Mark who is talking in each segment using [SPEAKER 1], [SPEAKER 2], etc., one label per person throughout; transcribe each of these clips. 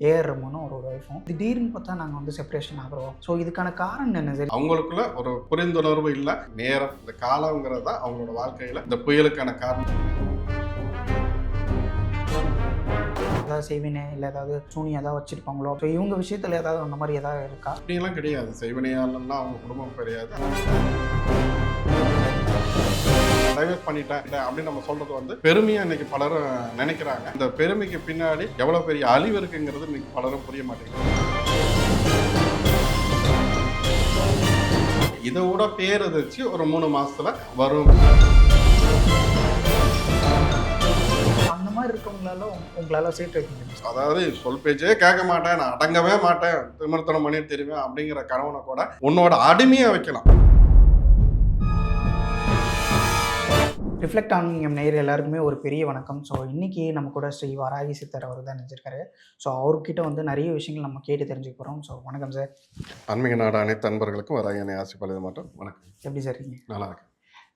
[SPEAKER 1] AR ரமனும் அவரோட ஒய்ஃபும் திடீர்னு பார்த்தா நாங்கள் வந்து செப்பரேஷன் ஆகிறோம். ஸோ இதுக்கான காரணம் என்ன சரி?
[SPEAKER 2] அவங்களுக்குள்ள ஒரு புரிந்துணர்வு இல்லை நேரம். இந்த காலங்கிறது தான் அவங்களோட வாழ்க்கையில இந்த புயலுக்கான காரணம்.
[SPEAKER 1] ஏதாவது செய்வினை இல்லை ஏதாவது சூனி ஏதாவது வச்சிருப்பாங்களோ? ஸோ இவங்க விஷயத்தில் ஏதாவது அந்த மாதிரி ஏதாவது இருக்கா?
[SPEAKER 2] அப்படிலாம் கிடையாது. செய்வனையாளன்னா அவங்க குடும்பம் கிடையாது. டைவர்ஸ் பண்ணிட்டேன். அப்படின்னு நம்ம சொல்றது வந்து பெருமையா இன்னைக்கு பலரும் நினைக்கிறாங்க. இந்த பெருமைக்கு பின்னாடி எவ்வளவு பெரிய அழிவு இருக்குங்கிறது இன்னைக்கு பலரும் புரிய மாட்டேங்குது. இதை விட பேர் வச்சு ஒரு மூணு மாசத்துல வரும்.
[SPEAKER 1] அந்த மாதிரி இருக்கவங்களால உங்க- உங்களால சீட் வைக்க முடியும்?
[SPEAKER 2] அதாவது சொல் பேச்சே கேட்க மாட்டேன் நான் அடங்கவே மாட்டேன் திமிர்த்தனம் பண்ணிட்டு தெரியுவேன் அப்படிங்கிற கணவனை கூட உன்னோட அடிமையா வைக்கலாம்.
[SPEAKER 1] ரிஃப்ளெக்ட் ஆன் எம் நேயர் எல்லாருக்குமே ஒரு பெரிய வணக்கம். ஸோ இன்னைக்கு நம்ம கூட ஸ்ரீ வராகி சித்தர் அவர் தான் நினைச்சிருக்காரு ஸோ அவர்கிட்ட வந்து நிறைய விஷயங்கள் நம்ம கேட்டு தெரிஞ்சுக்க போகிறோம் ஸோ வணக்கம் சார்
[SPEAKER 2] ஆன்மீக நாடு அனைத்து அன்பர்களுக்கும் வராயனை ஆசிப்பளித மாட்டோம் வணக்கம்.
[SPEAKER 1] எப்படி சார் இருக்கீங்க?
[SPEAKER 2] நல்லா இருக்கு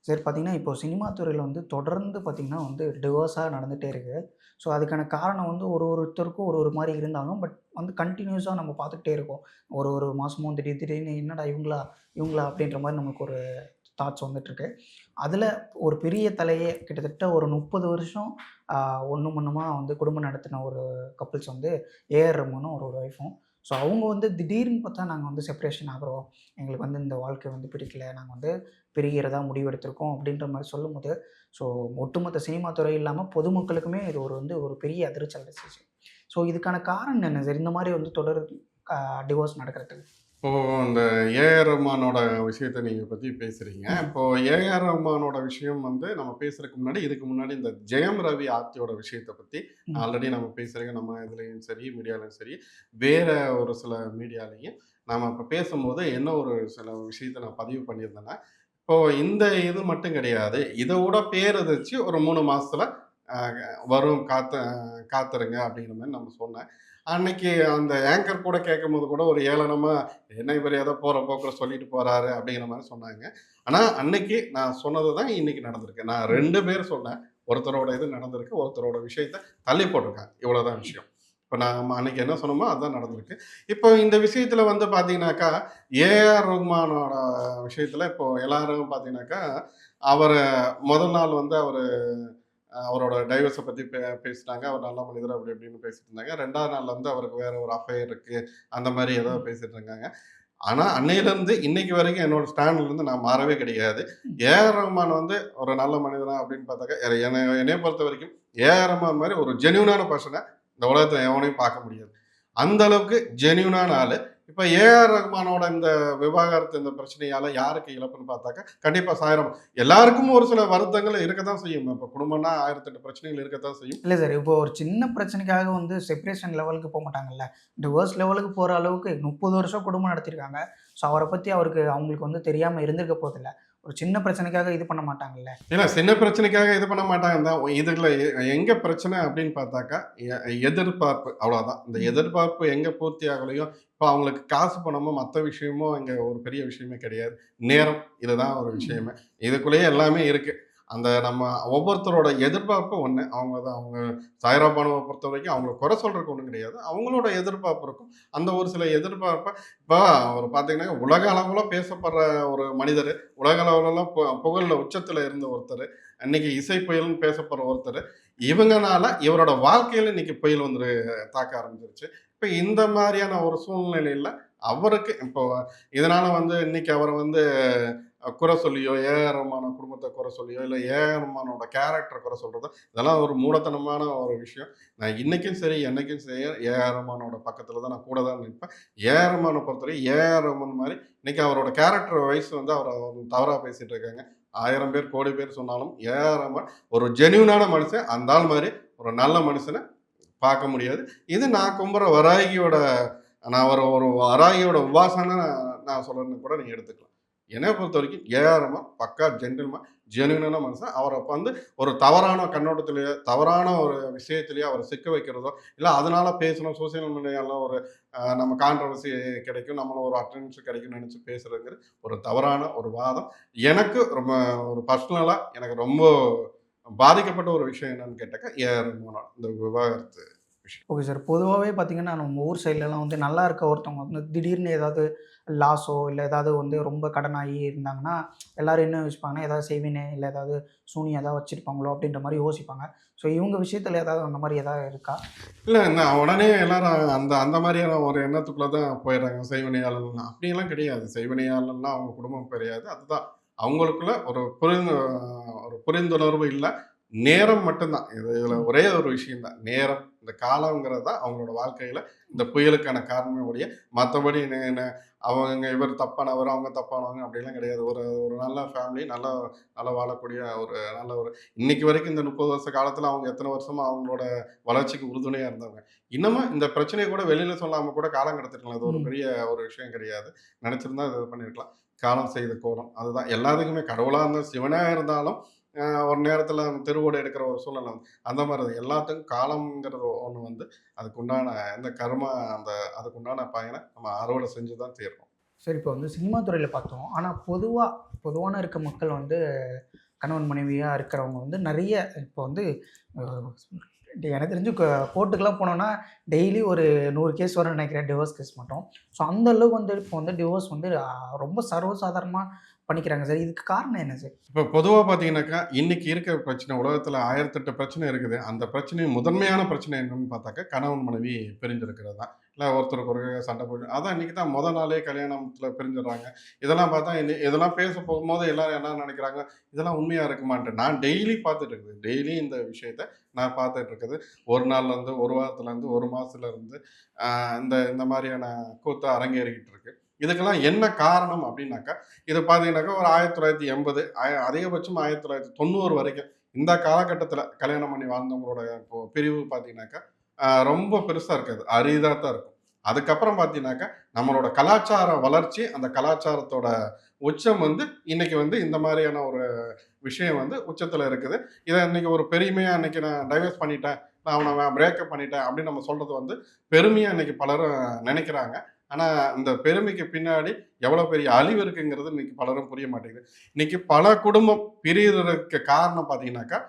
[SPEAKER 1] சார் பார்த்தீங்கன்னா இப்போ சினிமா துறையில் வந்து தொடர்ந்து பார்த்தீங்கன்னா வந்து டிவோர்ஸாக நடந்துகிட்டே இருக்குது ஸோ அதுக்கான காரணம் வந்து ஒரு ஒருத்தருக்கும் ஒரு ஒரு மாதிரி இருந்தாலும் பட் வந்து கண்டினியூஸாக நம்ம பார்த்துக்கிட்டே இருக்கோம். ஒரு ஒரு மாதமும் திடீர் திடீர்னு என்னடா இவங்களா இவங்களா அப்படின்ற மாதிரி நமக்கு ஒரு தாட்ஸ் வந்துட்டுருக்கு. அதில் ஒரு பெரிய தலையே கிட்டத்தட்ட ஒரு முப்பது வருஷம் ஒன்று ஒன்றுமாக வந்து குடும்பம் நடத்தின ஒரு கப்புள்ஸ் வந்து ஏஆர் ரமனும் ஒரு ஒய்ஃபும் ஸோ அவங்க வந்து திடீர்னு பார்த்தா நாங்கள் வந்து செப்பரேஷன் ஆகிறோம். எங்களுக்கு வந்து இந்த வாழ்க்கை வந்து பிடிக்கல. நாங்கள் வந்து பிரிகிறதா முடிவெடுத்திருக்கோம் அப்படின்ற மாதிரி சொல்லும்போது ஸோ ஒட்டுமொத்த சினிமா துறை இல்லாமல் பொதுமக்களுக்குமே இது ஒரு வந்து ஒரு பெரிய அதிர்ச்சி அடைச்சிச்சு ஸோ இதுக்கான காரணம் என்ன? சார் இந்த மாதிரி வந்து தொடர் டிவோர்ஸ் நடக்கிறதுக்கு.
[SPEAKER 2] இப்போ இந்த ஏஆர் ரஹ்மானோட விஷயத்தை நீங்க பத்தி பேசுறீங்க. இப்போ ஏஆர் ரஹ்மானோட விஷயம் வந்து நம்ம பேசுறதுக்கு முன்னாடி இதுக்கு முன்னாடி இந்த ஜெயம் ரவி ஆர்த்தியோட விஷயத்தை
[SPEAKER 1] ம்.
[SPEAKER 2] ஆல்ரெடி நம்ம பேசுறீங்க நம்ம இதுலயும் சரி மீடியாலையும் சரி வேற ஒரு சில மீடியாலையும் நாம இப்போ பேசும்போது என்ன ஒரு சில விஷயத்தை நான் பதிவு பண்ணியிருந்தேன்னா இப்போ இந்த இது மட்டும் கிடையாது. இதை விட பேர் வச்சு ஒரு மூணு மாசத்துல ஆஹ், வரும் காத்து காத்துருங்க அப்படிங்கிற மாதிரி நம்ம சொன்னேன். அன்னைக்கு அந்த ஏங்கர் கூட கேட்கும் போது கூட ஒரு ஏளனமாக என்ன இவர் ஏதோ போகிற போக்கில் சொல்லிட்டு போகிறாரு அப்படிங்கிற மாதிரி சொன்னாங்க. ஆனால் அன்னைக்கு நான் சொன்னது தான் இன்னைக்கு நடந்திருக்கு. நான் ரெண்டு பேர் சொன்னேன். ஒருத்தரோட இது நடந்திருக்கு ஒருத்தரோட விஷயத்த தள்ளி போட்டிருக்காங்க. இவ்வளோதான் விஷயம். இப்போ நான் அன்னைக்கு என்ன சொன்னோமோ அதுதான் நடந்திருக்கு. இப்போ இந்த விஷயத்தில் வந்து பார்த்தீங்கன்னாக்கா ஏஆர் ரஹ்மானோட விஷயத்துல இப்போ எல்லாரும் பார்த்தீங்கன்னாக்கா அவர் முதல் நாள் வந்து அவர் அவரோட டைவர்ஸை பற்றி பே பேசிட்டாங்க. அவர் நல்ல மனிதர் அப்படி இப்படின்னு பேசிட்டு இருந்தாங்க. ரெண்டாவது நாள் வந்து அவருக்கு வேற ஒரு அஃபையர் இருக்கு. அந்த மாதிரி ஏதோ பேசிட்டு இருக்காங்க ஆனால் அன்னையிலேருந்து இன்னைக்கு வரைக்கும் என்னோட ஸ்டாண்ட்ல இருந்து நான் மாறவே கிடையாது. ஏஆர் ரஹ்மான் வந்து ஒரு நல்ல மனிதனா அப்படின்னு பார்த்தாக்கா என்னை என்னைய பொறுத்த வரைக்கும் ஏஆர் ரஹ்மான் மாதிரி ஒரு ஜென்யூனான பர்சனை இந்த உலகத்தில் எவனையும் பார்க்க முடியாது. அந்த அளவுக்கு ஜென்யூனான ஆளு. இப்போ ஏஆர் ரஹ்மானோட இந்த விவாகரத்து இந்த பிரச்சனையால் யாருக்கு இழப்புன்னு பார்த்தாக்கா கண்டிப்பாக சாயிரம். எல்லாருக்கும் ஒரு சில வருத்தங்கள் இருக்க தான் செய்யும். இப்போ குடும்பம்னா ஆயிரத்தெட்டு பிரச்சனைகள் இருக்க தான் செய்யும்.
[SPEAKER 1] இல்லை சார் இப்போ ஒரு சின்ன பிரச்சனைக்காக வந்து செப்பரேஷன் லெவலுக்கு போக மாட்டாங்கல்ல டிவோர்ஸ் லெவலுக்கு போகிற அளவுக்கு முப்பது வருஷம் குடும்பம் நடத்திருக்காங்க. ஸோ அவரை பற்றி அவருக்கு அவங்களுக்கு வந்து தெரியாமல் இருந்திருக்க போதில்ல ஒரு சின்ன பிரச்சனைக்காக இது பண்ண மாட்டாங்கல்ல.
[SPEAKER 2] ஏன்னா சின்ன பிரச்சனைக்காக இது பண்ண மாட்டாங்க தான் இதுல எங்க பிரச்சனை அப்படின்னு பார்த்தாக்கா எ- எதிர்பார்ப்பு. அவ்வளவுதான். இந்த எதிர்பார்ப்பு எங்க பூர்த்தி ஆகலையோ இப்போ அவங்களுக்கு காசு பணமோ மற்ற விஷயமோ இங்க ஒரு பெரிய விஷயமே கிடையாது. நேரம் இதுதான் ஒரு விஷயமே. இதுக்குள்ளேயே எல்லாமே இருக்கு. அந்த நம்ம ஒவ்வொருத்தரோட எதிர்பார்ப்பு ஒன்று அவங்க தான் அவங்க சாய்ராபானுவை பொறுத்த வரைக்கும் அவங்கள குறை சொல்கிறதுக்கு ஒன்றும் கிடையாது. அவங்களோட எதிர்பார்ப்பு இருக்கும். அந்த ஒரு சில எதிர்பார்ப்பை இப்போ அவர் பார்த்தீங்கன்னா உலக அளவில் பேசப்படுற ஒரு மனிதர் உலக அளவுலலாம் பு புகழில் உச்சத்தில் இருந்த ஒருத்தர் அன்னைக்கு இசை புயல்னு பேசப்படுற ஒருத்தர் இவங்கனால இவரோட வாழ்க்கையில் இன்னைக்கு புயல் வந்து தாக்க ஆரம்பிச்சிருச்சு. இப்போ இந்த மாதிரியான ஒரு சூழ்நிலையில் அவருக்கு இப்போ இதனால் வந்து இன்னைக்கு அவரை வந்து குறை சொல்லியோ ஏஆர் ரஹ்மான குடும்பத்தை குறை சொல்லியோ இல்லை ஏஆர் ரஹ்மானோட கேரக்டரை குறை சொல்கிறதோ இதெல்லாம் ஒரு மூடத்தனமான ஒரு விஷயம். நான் இன்றைக்கும் சரி என்னைக்கும் சரி ஏஆர் ரஹ்மானோட பக்கத்தில் தான் நான் கூட தான் நிற்பேன். ஏஆர் ரஹ்மானை பொறுத்தவரை ஏஆர் ரஹ்மான் மாதிரி இன்றைக்கி அவரோட கேரக்டர் வைஸ் வந்து அவரை தவறாக பேசிகிட்டு இருக்காங்க. ஆயிரம் பேர் கோடி பேர் சொன்னாலும் ஏஆர் ரஹ்மான் ஒரு ஜென்யூனான மனுஷன். அந்த ஆள் மாதிரி ஒரு நல்ல மனுஷனை பார்க்க முடியாது. இது நான் கும்புற வராகியோட நான் ஒரு ஒரு வராகியோட உபாசனை நான் சொல்கிறேன்னு கூட நீங்கள் எடுத்துக்கலாம். என்னை பொறுத்த வரைக்கும் ஏஆரமா பக்கா ஜென்டில்மா ஜெனுவினான மனுஷன். அவரை வந்து ஒரு தவறான கண்ணோட்டத்திலேயோ தவறான ஒரு விஷயத்திலேயோ அவரை சிக்க வைக்கிறதோ இல்லை அதனால பேசணும் சோசியல் மீடியாவில் ஒரு நம்ம கான்ட்ரவர்சி கிடைக்கும் நம்மளை ஒரு அட்டென்ஷன் கிடைக்கும்னு நினச்சி பேசுறதுங்கிறது ஒரு தவறான ஒரு வாதம். எனக்கு ரொம்ப ஒரு பர்சனலாக எனக்கு ரொம்ப பாதிக்கப்பட்ட ஒரு விஷயம் என்னன்னு கேட்டாக்கா ஏஆர் இந்த விவாகரத்து. விஷயம்.
[SPEAKER 1] ஓகே சார் பொதுவாகவே பார்த்தீங்கன்னா நம்ம ஊர் சைட்லலாம் வந்து நல்லா இருக்க ஒருத்தவங்க வந்து திடீர்னு ஏதாவது லாஸோ இல்லை ஏதாவது வந்து ரொம்ப கடனாகி இருந்தாங்கன்னா எல்லாரும் என்ன யோசிப்பாங்கன்னா ஏதாவது செய்வினே இல்லை ஏதாவது சூனியம் ஏதாவது வச்சுருப்பாங்களோ அப்படின்ற மாதிரி யோசிப்பாங்க. ஸோ இவங்க விஷயத்தில் ஏதாவது அந்த மாதிரி ஏதாவது இருக்கா?
[SPEAKER 2] இல்லை நான் உடனே எல்லாரும் அந்த அந்த மாதிரியான ஒரு எண்ணத்துக்குள்ளே தான் போயிடுறாங்க செய்வினையாளர்லாம் அப்படியெல்லாம் கிடையாது. செய்வினையாளர்லாம் அவங்க குடும்பம் கிடையாது அதுதான். அவங்களுக்குள்ள ஒரு புரிந்து ஒரு புரிந்துணர்வு இல்லை. நேரம் மட்டும்தான். இது இதில் ஒரே ஒரு விஷயம் தான் நேரம் இந்த காலங்கிறது தான் அவங்களோட வாழ்க்கையில் இந்த புயலுக்கான காரணமே ஒழிய மற்றபடி அவங்க இவர் தப்பானவர் அவங்க தப்பானவங்க அப்படிலாம் கிடையாது. ஒரு ஒரு நல்ல ஃபேமிலி நல்ல நல்லா வாழக்கூடிய ஒரு நல்ல ஒரு இன்னைக்கு வரைக்கும் இந்த முப்பது வருஷ காலத்தில் அவங்க எத்தனை வருஷமா அவங்களோட வளர்ச்சிக்கு உறுதுணையாக இருந்தவங்க. இன்னமும் இந்த பிரச்சனையை கூட வெளியில் சொல்லாமல் கூட காலம் கடத்திருக்கலாம் அது ஒரு. பெரிய ஒரு விஷயம் கிடையாது. நினச்சிருந்தா இது பண்ணியிருக்கலாம் காலம் செய்த கோலம். அதுதான். எல்லாத்துக்குமே கடவுளாக இருந்தாலும் சிவனாக இருந்தாலும் ஒரு நேரத்தில் திருவோடு எடுக்கிற ஒரு சூழ்நிலை அந்த மாதிரி அது எல்லாத்துக்கும் காலம்ங்கிறது ஒன்று வந்து அதுக்குண்டான இந்த கர்மா அந்த அதுக்குண்டான பயனை நம்ம அறுவடை செஞ்சு தான் தீரணும்.
[SPEAKER 1] சரி இப்போ வந்து சினிமா துறையில் பார்த்தோம். ஆனால் பொதுவாக பொதுவான இருக்க மக்கள் வந்து கணவன் மனைவியாக இருக்கிறவங்க வந்து நிறைய இப்போ வந்து எனக்கு தெரிஞ்சு கோர்ட்டுக்கெலாம் போனோன்னா டெய்லி ஒரு நூறு கேஸ் வரும்னு நினைக்கிறேன் டிவோர்ஸ் கேஸ் மட்டும். ஸோ அந்த அளவுக்கு வந்து இப்போ வந்து டிவோர்ஸ் வந்து ரொம்ப சர்வசாதாரணமாக பண்ணிக்கிறாங்க சார். இதுக்கு காரணம் என்ன சார்?
[SPEAKER 2] இப்போ பொதுவாக பார்த்தீங்கன்னாக்கா இன்னைக்கு இருக்கிற பிரச்சனை உலகத்தில் ஆயிரத்தெட்டு பிரச்சனை இருக்குது. அந்த பிரச்சனை முதன்மையான பிரச்சனை என்னன்னு பார்த்தாக்கா கணவன் மனைவி பிரிஞ்சிருக்கிறது தான். இல்லை ஒருத்தருக்கு ஒரு சண்டை போட்டு அதான் இன்னைக்கு தான் முத நாளே கல்யாணத்தில் பிரிஞ்சிடுறாங்க. இதெல்லாம் பார்த்தா இன்னி- இதெல்லாம் பேச போகும்போது எல்லாரும் என்ன நினைக்கிறாங்க? இதெல்லாம் உண்மையாக இருக்குமான்ட்டு. நான் டெய்லி பார்த்துட்டு இருக்குது. டெய்லி இந்த விஷயத்த நான் பார்த்துட்டு இருக்குது. ஒரு நாள்லேருந்து ஒரு வாரத்துலேருந்து ஒரு மாதத்துலேருந்து இந்த இந்த மாதிரியான கூத்தை அரங்கேறிக்கிட்டு இருக்கு. இதுக்கெல்லாம் என்ன காரணம் அப்படின்னாக்கா இது பார்த்தீங்கன்னாக்கா ஒரு ஆயிரத்தி தொள்ளாயிரத்தி எண்பது அதிகபட்சம் ஆயிரத்தி தொள்ளாயிரத்தி தொண்ணூறு வரைக்கும் இந்த காலகட்டத்தில் கல்யாணம் பண்ணி வாழ்ந்தவங்களோட இப்போ பிரிவு பார்த்தீங்கன்னாக்கா ரொம்ப பெருசாக இருக்காது. அரிதாக தான் இருக்கும். அதுக்கப்புறம் பார்த்தீங்கன்னாக்கா நம்மளோட கலாச்சார வளர்ச்சி அந்த கலாச்சாரத்தோட உச்சம் வந்து இன்னைக்கு வந்து இந்த மாதிரியான ஒரு விஷயம் வந்து உச்சத்தில் இருக்குது. இதை இன்னைக்கு ஒரு பெருமையாக இன்னைக்கு நான் டைவர்ஸ் பண்ணிட்டேன் நான் அவனை பிரேக்கப் பண்ணிட்டேன் அப்படின்னு நம்ம சொல்றது வந்து பெருமையாக இன்னைக்கு பலரும் நினைக்கிறாங்க. ஆனால் இந்த பெருமைக்கு பின்னாடி எவ்வளோ பெரிய அழிவு இருக்குங்கிறது இன்னைக்கு பலரும் புரிய மாட்டேங்குது. இன்னைக்கு பல குடும்பம் பிரியறதுக்கு காரணம் பார்த்தீங்கன்னாக்கா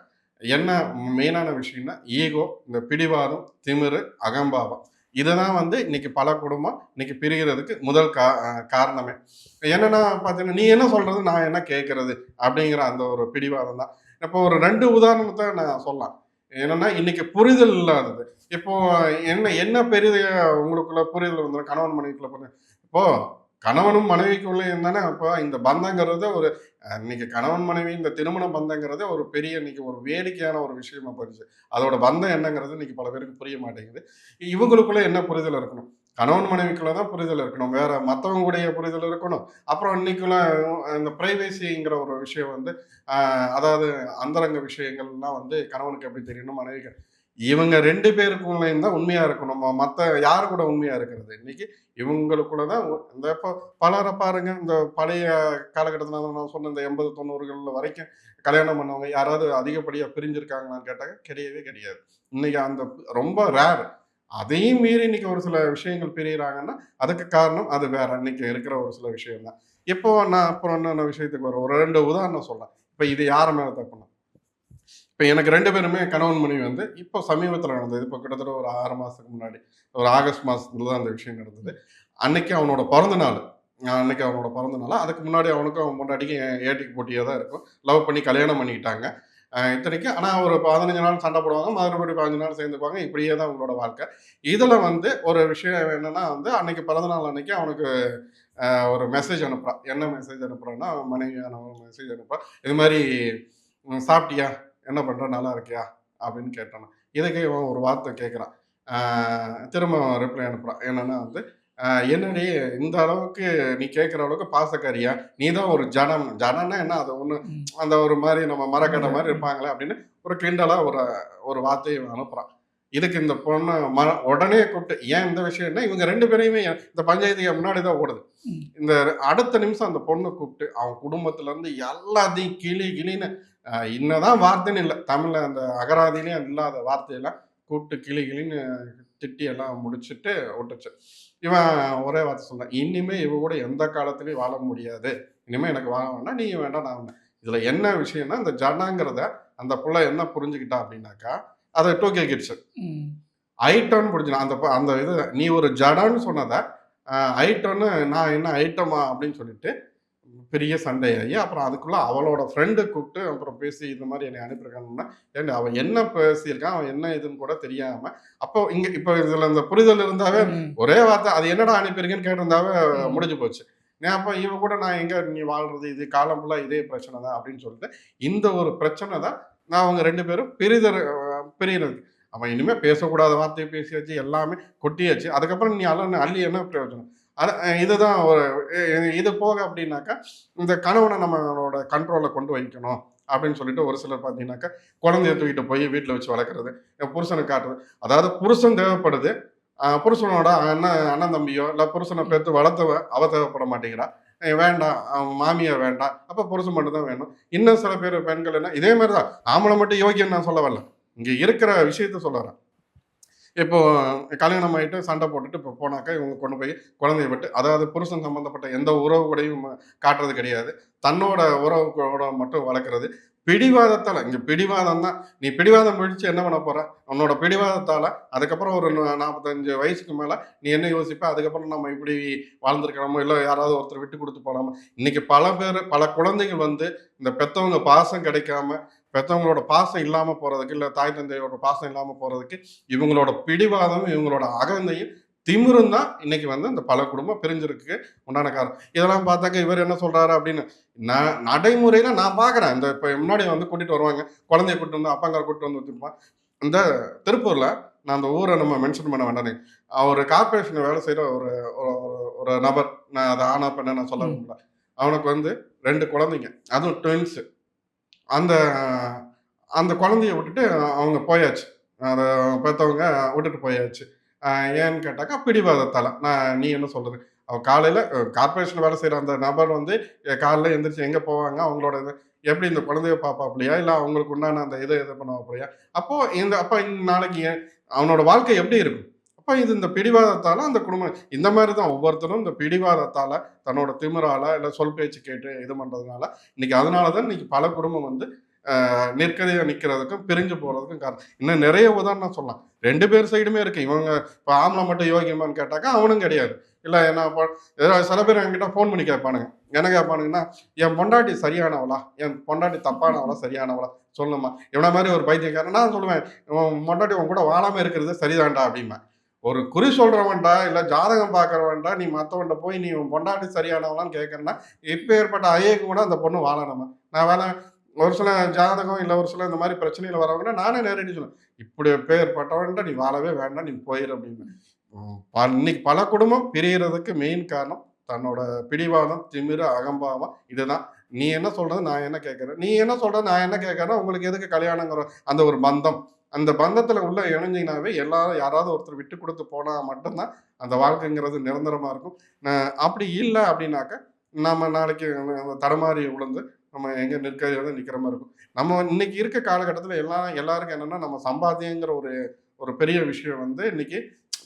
[SPEAKER 2] என்ன மெயினான விஷயம்னா ஈகோ இந்த பிடிவாதம் திமிரு அகம்பாவம். இதுதான் வந்து இன்னைக்கு பல குடும்பம் இன்னைக்கு பிரிகிறதுக்கு முதல் கா காரணமே. என்னன்னா பார்த்தீங்கன்னா நீ என்ன சொல்றது நான் என்ன கேட்கறது அப்படிங்கிற அந்த ஒரு பிடிவாதம் தான். இப்போ ஒரு ரெண்டு உதாரணத்தை நான் சொல்லலாம். என்னன்னா இன்னைக்கு புரிதல் இல்லாதது. இப்போ என்ன என்ன பெரிய உங்களுக்குள்ள புரிதல் வந்துடும் கணவன் மனைவிக்குள்ள புரிதல். இப்போ கணவனும் மனைவிக்குள்ளே இருந்தானே அப்போ இந்த பந்தங்கிறது ஒரு இன்னைக்கு கணவன் மனைவி இந்த திருமண பந்தங்கிறதே ஒரு பெரிய இன்னைக்கு ஒரு வேடிக்கையான ஒரு விஷயமா போயிடுச்சு. அதோட பந்தம் என்னங்கிறது இன்னைக்கு பல பேருக்கு புரிய மாட்டேங்குது. இவங்களுக்குள்ள என்ன புரிதல் இருக்கணும்? கணவன் மனைவிக்குள்ள தான் புரிதல் இருக்கணும். வேற மற்றவங்களுடைய புரிதல் இருக்கணும். அப்புறம் இன்னைக்குள்ள இந்த பிரைவேசிங்கிற ஒரு விஷயம் வந்து அதாவது அந்தரங்க விஷயங்கள்லாம் வந்து கணவனுக்கு எப்படி தெரியணும் மனைவிக்கு இவங்க ரெண்டு பேருக்குள்ளேயும் தான் உண்மையாக இருக்கணும்? மற்ற யாரு கூட உண்மையாக இருக்கிறது? இன்னைக்கு இவங்களுக்குள்ள தான் இந்த இப்போ பலரை பாருங்க. இந்த பழைய காலகட்டத்தில் நான் சொன்ன இந்த எண்பது தொண்ணூறுகள் வரைக்கும் கல்யாணம் பண்ணவங்க யாராவது அதிகப்படியாக பிரிஞ்சிருக்காங்களான்னு கேட்டாங்க கிடையவே கிடையாது. இன்னைக்கு அந்த ரொம்ப ரேர் அதையும் மீறி இன்னைக்கு ஒரு சில விஷயங்கள் பிரியிறாங்கன்னா அதுக்கு காரணம் அது வேற. இன்னைக்கு இருக்கிற ஒரு சில விஷயம் தான் இப்போ நான் அப்புறம் என்னென்ன விஷயத்துக்கு வரும் ஒரு ரெண்டு உதாரணம் சொல்கிறேன் இப்போ இது யார் மேலே தப்புனா இப்போ எனக்கு ரெண்டு பேருமே கணவன் மனைவி வந்து இப்போ சமீபத்தில் நடந்தது. இப்போ கிட்டத்தட்ட ஒரு ஆறு மாதத்துக்கு முன்னாடி ஒரு ஆகஸ்ட் மாதத்துல தான் அந்த விஷயம் நடந்தது. அன்னைக்கு அவனோட பிறந்த நாள். அன்னைக்கு அவனோட பிறந்த நாள் அதுக்கு முன்னாடி அவனுக்கும் அவன் முன்னாடிக்கும் ஏட்டிக்கு போட்டியாக தான் இருக்கும். லவ் பண்ணி கல்யாணம் பண்ணிக்கிட்டாங்க. இத்தனைக்கு ஆனால் ஒரு பதினஞ்சு நாள் சண்டை போடுவாங்க மறுபடியும் பதினஞ்சு நாள் சேர்ந்துக்குவாங்க. இப்படியே தான் அவங்களோட வாழ்க்கை. இதில் வந்து ஒரு விஷயம் என்னன்னா வந்து அன்னைக்கு பிறந்தநாள் அன்னைக்கு அவனுக்கு ஒரு மெசேஜ் அனுப்புகிறான் என்ன மெசேஜ் அனுப்புகிறான்னா அவன் மனைவியான மெசேஜ் அனுப்புகிறான் இது மாதிரி சாப்பிட்டியா? என்ன பண்ணுற நல்லா இருக்கியா அப்படின்னு கேட்டான். இதுக்கு இவன் ஒரு வார்த்தை கேட்குறான் திரும்ப ரிப்ளை அனுப்புகிறான் என்னன்னா வந்து என்னடி இந்த அளவுக்கு நீ கேட்குற அளவுக்கு பாசக்காரியா? நீ தான் ஒரு ஜனம். ஜனம்னா என்ன? அது ஒன்று. அந்த ஒரு மாதிரி நம்ம மரக்கடை மாதிரி இருப்பாங்களே அப்படின்னு ஒரு கிண்டலாக ஒரு ஒரு வார்த்தையை அனுப்புகிறான் இதுக்கு இந்த பொண்ணு ம உடனே கூப்பிட்டு ஏன் இந்த விஷயம்னா இவங்க ரெண்டு பேரையுமே இந்த பஞ்சாயத்துக்கு முன்னாடி தான் ஓடுது. இந்த அடுத்த நிமிஷம் அந்த பொண்ணை கூப்பிட்டு அவன் குடும்பத்துல இருந்து எல்லாத்தையும் கிளி கிளின்னு இன்னதான் வார்த்தைன்னு இல்லை. தமிழ்ல அந்த அகராதிலையும் இல்லாத வார்த்தையெல்லாம் கூப்பிட்டு கிளி கிளின்னு திட்டி எல்லாம் முடிச்சுட்டு விட்டுச்சு இவன் ஒரே வார்த்தை சொன்னான் இனிமே இவ கூட எந்த காலத்துலயும் வாழ முடியாது. இனிமே எனக்கு வாழ வேண்டாம் நீ வேண்டாம் நான் இதுல என்ன விஷயம்னா இந்த ஜனங்கிறத அந்த புள்ள என்ன புரிஞ்சுக்கிட்டா அப்படின்னாக்கா அதை டூ கே கிட்ஸ் ஐட்டம்னு பிடிச்சிடும் அந்த அந்த இது நீ ஒரு ஜடன்னு சொன்னதை ஐட்டம்னு நான் என்ன ஐட்டமா அப்படின்னு சொல்லிட்டு பெரிய சண்டையாகி அப்புறம் அதுக்குள்ள அவளோட ஃப்ரெண்டை கூப்பிட்டு அப்புறம் பேசி இந்த மாதிரி என்னை அனுப்பியிருக்காங்கன்னா ஏன்டா அவன் என்ன பேசியிருக்கான் அவன் என்ன இதுன்னு கூட தெரியாம அப்போ இங்க இப்போ இதுல இந்த புரிதல் இருந்தாவே. ஒரே வார்த்தை அது என்னடா அனுப்பியிருக்கேன்னு கேட்டிருந்தாவே. முடிஞ்சு போச்சு நான் அப்போ இவ கூட நான் எங்க நீ வாழ்றது இது காலம் ஃபுல்லாக இதே பிரச்சனை தான் அப்படின்னு சொல்லிட்டு இந்த ஒரு பிரச்சனை தான் நான் அவங்க ரெண்டு பேரும் பெரிதர் பெரியறது அவன் இனிமே பேசக்கூடாத வார்த்தையை பேசியாச்சு எல்லாமே கொட்டியாச்சு அதுக்கப்புறம் நீ அல்ல அள்ளி என்ன பிரயோஜனம் இதுதான் ஒரு இது போக அப்படின்னாக்கா இந்த கணவனை நம்மளோட கண்ட்ரோலில் கொண்டு வைக்கணும் அப்படின்னு சொல்லிட்டு ஒரு சிலர் பார்த்தீங்கன்னாக்கா குழந்தைய தூக்கிட்டு போய் வீட்டில் வச்சு வளர்க்குறது புருஷனை காட்டுறது. அதாவது புருஷன் தேவைப்படுது புருஷனோட அண்ணன் அண்ணன் தம்பியோ இல்லை புருஷனை பெற்று வளர்த்தவ அவ தேவைப்பட மாட்டேங்கிறா. வேண்டாம் அவன் மாமியார் வேண்டாம் அப்போ புருஷன் மட்டும் தான் வேணும். இன்னும் சில பேர் பெண்கள் என்ன இதே மாதிரி தான் ஆம்பளை மட்டும் யோகியம் நான் சொல்ல வரல. இங்கே இருக்கிற விஷயத்த சொல்ல வரேன். இப்போ கல்யாணம் ஆகிட்டு சண்டை போட்டுட்டு இப்போ போனாக்கா இவங்க கொண்டு போய் குழந்தைய விட்டு அதாவது புருஷன் சம்பந்தப்பட்ட எந்த உறவு கூடையும் காட்டுறது கிடையாது. தன்னோட உறவு கூட மட்டும் வளர்க்குறது. பிடிவாதத்தால் இங்கே பிடிவாதம் தான். நீ பிடிவாதம் பிடிச்சு என்ன பண்ண போகிற உன்னோட பிடிவாதத்தால் அதுக்கப்புறம் ஒரு நா- நாற்பத்தஞ்சு வயசுக்கு மேலே நீ என்ன யோசிப்ப? அதுக்கப்புறம் நம்ம இப்படி வாழ்ந்துருக்கலாமோ இல்லை யாராவது ஒருத்தர் விட்டு கொடுத்து போகலாமா இன்றைக்கி பல பேர் பல குழந்தைகள் வந்து இந்த பெற்றவங்க பாசம் கிடைக்காம பெத்தவங்களோட பாசம் இல்லாமல் போகிறதுக்கு இல்லை தாய் தந்தையோட பாசம் இல்லாமல் போகிறதுக்கு இவங்களோட பிடிவாதம் இவங்களோட அகந்தையும் திமிரும் தான் இன்னைக்கு வந்து இந்த பல குடும்பம் பிரிஞ்சிருக்கு. உண்டான காரணம். இதெல்லாம் பார்த்தாக்க இவர் என்ன சொல்றாரு அப்படின்னு நான் நடைமுறையில நான் பார்க்குறேன். இந்த இப்போ முன்னாடி வந்து கூட்டிட்டு வருவாங்க. குழந்தைய கூட்டிட்டு வந்து அப்பாங்கார கூட்டிட்டு வந்து வச்சிருப்பான் இந்த திருப்பூர்ல நான் அந்த ஊரை நம்ம மென்ஷன் பண்ண வேண்டானே அவர் கார்பரேஷன் வேலை செய்கிற ஒரு ஒரு- ஒரு- நபர். நான் அதை ஆனா பண்ண நான் சொல்ல. முடியல அவனுக்கு வந்து ரெண்டு குழந்தைங்க. அதுவும் ட்வின்ஸ் அந்த அந்த குழந்தைய விட்டுட்டு அவங்க போயாச்சு. அதை பெற்றவங்க விட்டுட்டு போயாச்சு. ஏன்னு கேட்டாக்கா பிடிவாதத்தால் நான் நீ என்ன சொல்கிறது அவள் காலையில் கார்பரேஷன் வேலை செய்கிற அந்த நபர் வந்து காலையில் எந்திரிச்சு எங்கே போவாங்க? அவங்களோட இது எப்படி இந்த குழந்தைய பார்ப்பாப்லையா இல்லை அவங்களுக்கு உண்டான அந்த இதை இது பண்ணுவாப்புலையா? அப்போது இந்த அப்போ இந்த நாளைக்கு ஏன் அவனோட வாழ்க்கை எப்படி இருக்கும்? அப்போ இது இந்த பிடிவாதத்தால் அந்த குடும்பம் இந்த மாதிரி தான் ஒவ்வொருத்தரும் இந்த பிடிவாதத்தால் தன்னோட திமிரால் இல்லை சொல் பேச்சு கேட்டு இது பண்ணுறதுனால இன்னைக்கு அதனால தான் இன்னைக்கு பல குடும்பம் வந்து நிற்கதையாக நிற்கிறதுக்கும் பிரிஞ்சு போகிறதுக்கும் காரணம். இன்னும் நிறைய உதாரணம் சொல்லலாம். ரெண்டு பேர் சைடுமே இருக்குது இவங்க இப்போ ஆம்பளை மட்டும் யோகியமான்னு கேட்டாக்கா அவனும் கிடையாது. இல்லை என்ன சில பேர் என்கிட்ட ஃபோன் பண்ணி கேட்பானுங்க. என்ன கேட்பானுங்கன்னா என் பொண்டாட்டி சரியானவளா? என் பொண்டாட்டி தப்பானவளா? சரியானவளா? சொல்லுமா இவனை மாதிரி ஒரு பைத்தியக்காரன் நான் சொல்லுவேன் உன் பொண்டாட்டி உன் கூட வாழாமல் இருக்கிறது சரிதான்டா அப்படிம்பேன். ஒரு குறி சொல்றவன்டா இல்லை ஜாதகம் பாக்குறவன்டா நீ மற்றவன்ட்ட போய் நீ உன் பொண்டாட்டி சரியானவளான்னு கேட்கறனா இப்போ ஏற்பட்ட ஐயக்கு கூட அந்த பொண்ணு வாழணுமா நான் வேலை ஒரு சில ஜாதகம் இல்லை ஒரு சில இந்த மாதிரி பிரச்சனையில் வரவங்கன்னா நானே நேரடி சொல்லுவேன் இப்படி பேர்பட்டவன்ட்ட நீ வாழவே வேண்டாம் நீ போயிரு அப்படின்னு. ப- இன்னைக்கு பல குடும்பம் பிரியறதுக்கு மெயின் காரணம் தன்னோட பிடிவாதம் திமிர அகம்பாவம் இதுதான். நீ என்ன சொல்றது நான் என்ன கேட்கறேன் நீ என்ன சொல்றது நான் என்ன கேட்கறேன் உங்களுக்கு எதுக்கு கல்யாணங்கிற அந்த ஒரு பந்தம். அந்த பந்தத்தில் உள்ள இணைஞ்சிங்கனாவே எல்லாரும் யாராவது ஒருத்தர் விட்டு கொடுத்து போனால் மட்டும்தான் அந்த வாழ்க்கைங்கிறது நிரந்தரமாக இருக்கும். அப்படி இல்லை அப்படின்னாக்க நம்ம நாளைக்கு தடமாறி விழுந்து நம்ம எங்கே நிற்கிற நிற்கிற மாதிரி இருக்கும். நம்ம இன்னைக்கு இருக்க காலகட்டத்தில் எல்லாம் எல்லாருக்கும் என்னென்னா நம்ம சம்பாத்தியங்கிற ஒரு ஒரு பெரிய விஷயம் வந்து இன்னைக்கு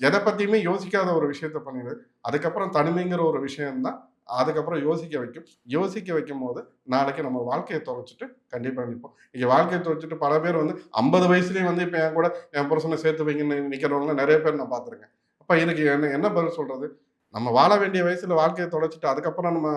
[SPEAKER 2] எதை பற்றியுமே யோசிக்காத ஒரு விஷயத்த பண்ணிடுது. அதுக்கப்புறம் தனிமைங்கிற ஒரு விஷயம்தான் அதுக்கப்புறம் யோசிக்க வைக்கும். யோசிக்க வைக்கும் போது நாளைக்கு நம்ம வாழ்க்கையை தொலைச்சிட்டு கண்டிப்பாக நிற்போம். இங்கே வாழ்க்கையை தொலைச்சிட்டு பல பேர் வந்து ஐம்பது வயசுலேயே வந்து இப்போ என் கூட என் புருஷனை சேர்த்து வைங்கன்னு நிற்கிறவங்க நிறைய பேர் நான் பார்த்துருக்கேன். அப்போ இதுக்கு என்ன என்ன பதில் சொல்கிறது நம்ம வாழ வேண்டிய வயசில் வாழ்க்கையை தொலைச்சிட்டு அதுக்கப்புறம் நம்ம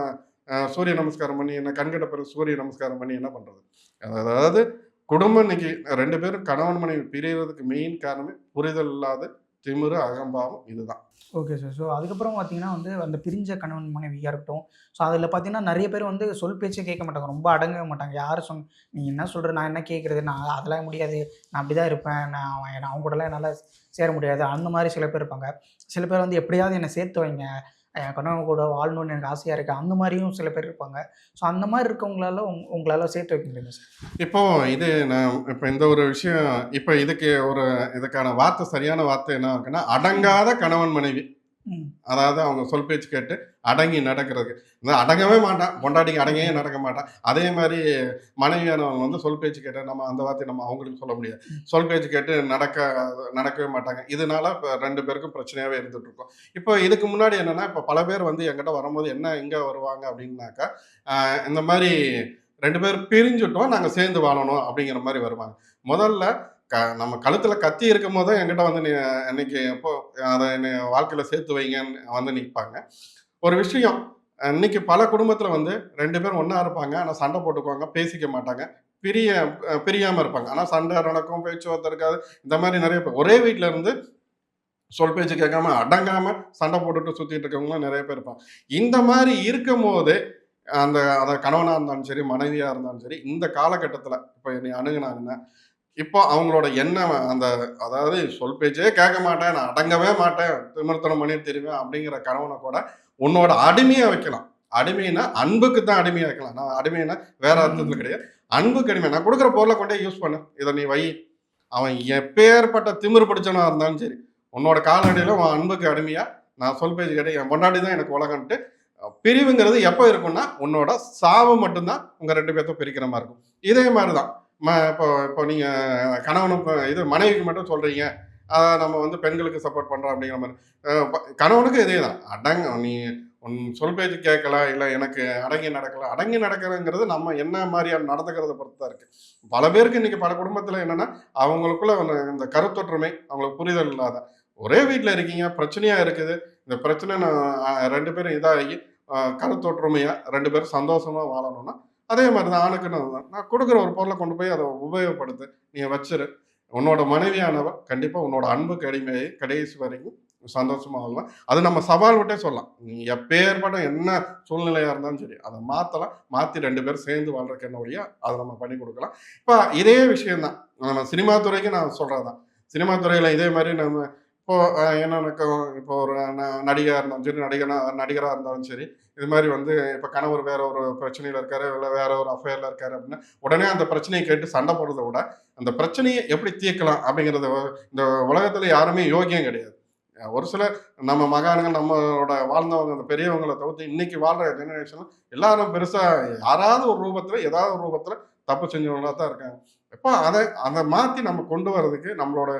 [SPEAKER 2] சூரிய நமஸ்காரம் பண்ணி என்ன கண்கிட்ட பிறகு சூரிய நமஸ்காரம் பண்ணி என்ன பண்ணுறது அதாவது குடும்பம் இன்னைக்கு ரெண்டு பேரும் கணவன் மனைவி பிரியறதுக்கு மெயின் காரணமே புரிதல் இல்லாத திமிரு அகம்பாவம் இதுதான்.
[SPEAKER 1] ஓகே சார் ஸோ அதுக்கப்புறம் பார்த்தீங்கன்னா வந்து அந்த பிரிஞ்ச கணவன் மனைவியாக இருக்கட்டும். ஸோ அதில் பார்த்தீங்கன்னா நிறைய பேர் வந்து சொல் பேச்சே கேட்க மாட்டாங்க. ரொம்ப அடங்கவே மாட்டாங்க. யார் சொன் நீ என்ன சொல்கிற நான் என்ன கேட்குறது நான் அதெல்லாம் முடியாது. நான் அப்படி தான் இருப்பேன். நான் அவன் நான் அவங்க கூடலாம் என்னால் சேர முடியாது. அந்த மாதிரி சில பேர் இருப்பாங்க. சில பேர் வந்து எப்படியாவது என்னை சேர்த்து வைங்க. என் கணவன் கூட வாழணும்னு எனக்கு ஆசையாக இருக்குது அந்த மாதிரியும் சில பேர் இருப்பாங்க. ஸோ அந்த மாதிரி இருக்கவங்களால உங் உங்களால் சேர்த்து வைக்க முடியுமா சார்
[SPEAKER 2] இப்போ இது நான் இப்போ இந்த ஒரு விஷயம் இப்போ இதுக்கு ஒரு இதுக்கான வார்த்தை சரியான வார்த்தை என்ன இருக்குன்னா அடங்காத கணவன் மனைவி. அதாவது அவங்க சொல் பேச்சு கேட்டு அடங்கி நடக்கிறதுக்கு. இந்த அடங்கவே மாட்டான். பொண்டாட்டிக்கு அடங்கவே நடக்க மாட்டான். அதே மாதிரி மனைவியானவங்க வந்து சொல் பேச்சு கேட்டு நம்ம அந்த வார்த்தை நம்ம அவங்களுக்கு சொல்ல முடியாது. சொல் பேச்சு கேட்டு நடக்க நடக்கவே மாட்டாங்க. இதனால இப்போ ரெண்டு பேருக்கும் பிரச்சனையாகவே இருந்துட்டு இருக்கும். இப்போ இதுக்கு முன்னாடி என்னன்னா இப்போ பல பேர் வந்து என்கிட்ட வரும்போது என்ன எங்கே வருவாங்க அப்படின்னாக்கா இந்த மாதிரி ரெண்டு பேர் பிரிஞ்சுட்டோம் நாங்கள் சேர்ந்து வாழணும் அப்படிங்கிற மாதிரி வருவாங்க. முதல்ல க நம்ம கழுத்தில் கத்தி இருக்கும் போது என்கிட்ட வந்து நீ இன்னைக்கு எப்போ அதை என்னை வாழ்க்கையில் சேர்த்து வைங்கன்னு வந்து நிற்பாங்க ஒரு விஷயம் இன்னைக்கு பல குடும்பத்தில் வந்து ரெண்டு பேரும் ஒன்றா இருப்பாங்க ஆனால் சண்டை போட்டுக்குவாங்க பேசிக்க மாட்டாங்க பிரிய பிரியாமல் இருப்பாங்க. ஆனால் சண்டை நடக்கும் பேச்சுவார்த்தை இருக்காது இந்த மாதிரி நிறைய பேர் ஒரே வீட்டில் இருந்து சொல் பேச்சு கேட்காம அடங்காம சண்டை போட்டுட்டு சுத்திட்டு இருக்கவங்களும் நிறைய பேர் இருப்பாங்க. இந்த மாதிரி இருக்கும் போது அந்த அதை கணவனாக இருந்தாலும் சரி மனைவியாக இருந்தாலும் சரி இந்த காலகட்டத்தில் இப்போ என்னை அணுகுனாங்கன்னா இப்போ அவங்களோட எண்ணம் அந்த அதாவது சொல் பேச்சே கேட்க மாட்டேன் நான் அடங்கவே மாட்டேன் திமிர்த்தனம் பண்ணிட்டு தெரிவேன் அப்படிங்கிற கணவனை கூட உன்னோட அடிமையா வைக்கலாம். அடிமைனா அன்புக்கு தான் அடிமையா வைக்கலாம். நான் அடிமைனா வேற அர்த்தத்துல கிடையாது. அன்புக்கு அடிமை. நான் கொடுக்குற பொருளை கொண்டே யூஸ் பண்ணு. இதை நீ வை. அவன் எப்பேற்பட்ட திமிரு பிடிச்சவனா இருந்தாலும் சரி உன்னோட காலடியில் உன் அன்புக்கு அடிமையா? நான் சொல் பேச்சு கேட்டு என் பொண்டாடி தான் எனக்கு உலகன்ட்டு. பிரிவுங்கிறது எப்போ இருக்கும்னா உன்னோட சாவு மட்டும்தான் உங்க ரெண்டு பேர்த்த பிரிக்கிற மாதிரி இருக்கும். இதே மாதிரி தான் ம இப்போ இப்போ நீங்கள் கணவனுக்கு இது மனைவிக்கு மட்டும் சொல்கிறீங்க அதை நம்ம வந்து பெண்களுக்கு சப்போர்ட் பண்ணுறோம் அப்படிங்கிற மாதிரி. கணவனுக்கும் கணவனுக்கு இதே தான். அடங்க நீ உன் சொல் பேச்சு கேட்கல? இல்லை எனக்கு அடங்கி நடக்கலை? அடங்கி நடக்கிறங்கிறது நம்ம என்ன மாதிரியான நடந்துக்கிறத பொறுத்து தான் இருக்குது பல பேருக்கு இன்றைக்கி பல குடும்பத்தில் என்னென்னா அவங்களுக்குள்ள இந்த கருத்தொற்றுமை அவங்களுக்கு புரிதல் இல்லாத. ஒரே வீட்டில் இருக்கீங்க பிரச்சனையாக இருக்குது. இந்த பிரச்சனை நான் ரெண்டு பேரும் இதாகி கருத்தொற்றுமையாக ரெண்டு பேரும் சந்தோஷமாக வாழணும்னா அதே மாதிரி தான் ஆணுக்குன்னு தான் நான் கொடுக்குற ஒரு பொருளை கொண்டு போய் அதை உபயோகப்படுத்து நீ வச்சிரு. உன்னோட மனைவியானவ கண்டிப்பாக உன்னோட அன்பு அடிமையை கடைசி வரைக்கும் சந்தோஷமாக வாழலாம். அது நம்ம சவால் விட்டே சொல்லலாம். நீ எப்பேற்பட்ட என்ன சூழ்நிலையாக இருந்தாலும் சரி அதை மாற்றலாம் மாற்றி ரெண்டு பேரும் சேர்ந்து வாழ்றதுக்கு என்ன வழியா அதை நம்ம பண்ணி கொடுக்கலாம். இப்போ இதே விஷயம்தான். நம்ம சினிமா துறைக்கு நான் சொல்கிறதான் சினிமா துறையில் இதே மாதிரி நம்ம இப்போ அஹ், என்ன இப்போ ஒரு ந- இருந்தாலும் சரி நடிகனா நடிகராக இருந்தாலும் சரி இது மாதிரி வந்து இப்போ கணவர் வேற ஒரு பிரச்சனையில் இருக்காரு இல்லை வேற ஒரு அஃபேரில் இருக்காரு அப்படின்னா உடனே அந்த பிரச்சனையை கேட்டு சண்டை போடுறத விட அந்த பிரச்சனையை எப்படி தீர்க்கலாம் அப்படிங்கிறத இந்த உலகத்தில் யாருமே யோகியம் கிடையாது. ஒரு சிலர் நம்ம மகான்கள் நம்மளோட வாழ்ந்தவங்க அந்த பெரியவங்களை தவிர்த்து இன்னைக்கு வாழ்ற ஜெனரேஷன் எல்லாரும் பெருசா யாராவது ஒரு ரூபத்துல ஏதாவது ஒரு ரூபத்துல தப்பு செஞ்சவங்களா தான் இருக்காங்க. இப்போ அதை அதை மாற்றி நம்ம கொண்டு வர்றதுக்கு நம்மளோட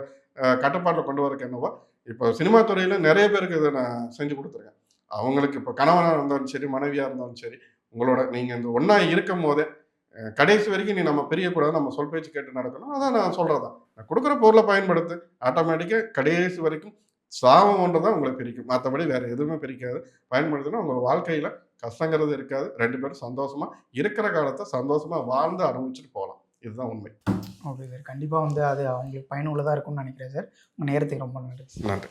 [SPEAKER 2] கட்டுப்பாட்டில் கொண்டு வரக்கு என்னவோ இப்போ சினிமா துறையில் நிறைய பேருக்கு இதை நான் செஞ்சு கொடுத்துருக்கேன். அவங்களுக்கு இப்போ கணவனாக இருந்தாலும் சரி மனைவியாக இருந்தாலும் சரி உங்களோட நீங்கள் இந்த ஒன்றா இருக்கும் போதே கடைசி வரைக்கும் நீ நம்ம பிரியக்கூடாது நம்ம சொல் பேச்சு கேட்டு நடக்கணும். அதான் நான் சொல்றதான் நான் கொடுக்குற பொருளை பயன்படுத்து ஆட்டோமேட்டிக்காக கடைசி வரைக்கும் சாபம் ஒன்று தான் உங்களை பிரிக்கும். மற்றபடி வேறு எதுவுமே பிரிக்காது. பயன்படுத்தினா உங்கள் வாழ்க்கையில் கஷ்டங்கிறது இருக்காது. ரெண்டு பேரும் சந்தோஷமாக இருக்கிற காலத்தை சந்தோஷமாக வாழ்ந்து அனுபவிச்சுட்டு போகலாம். இதுதான் உண்மை.
[SPEAKER 1] Okay sir. கண்டிப்பாக வந்து அது அவங்களுக்கு பயனுள்ளதாக இருக்கும்னு நினைக்கிறேன் சார். உங்கள் நேரத்துக்கு ரொம்ப நன்றி
[SPEAKER 2] நன்றி.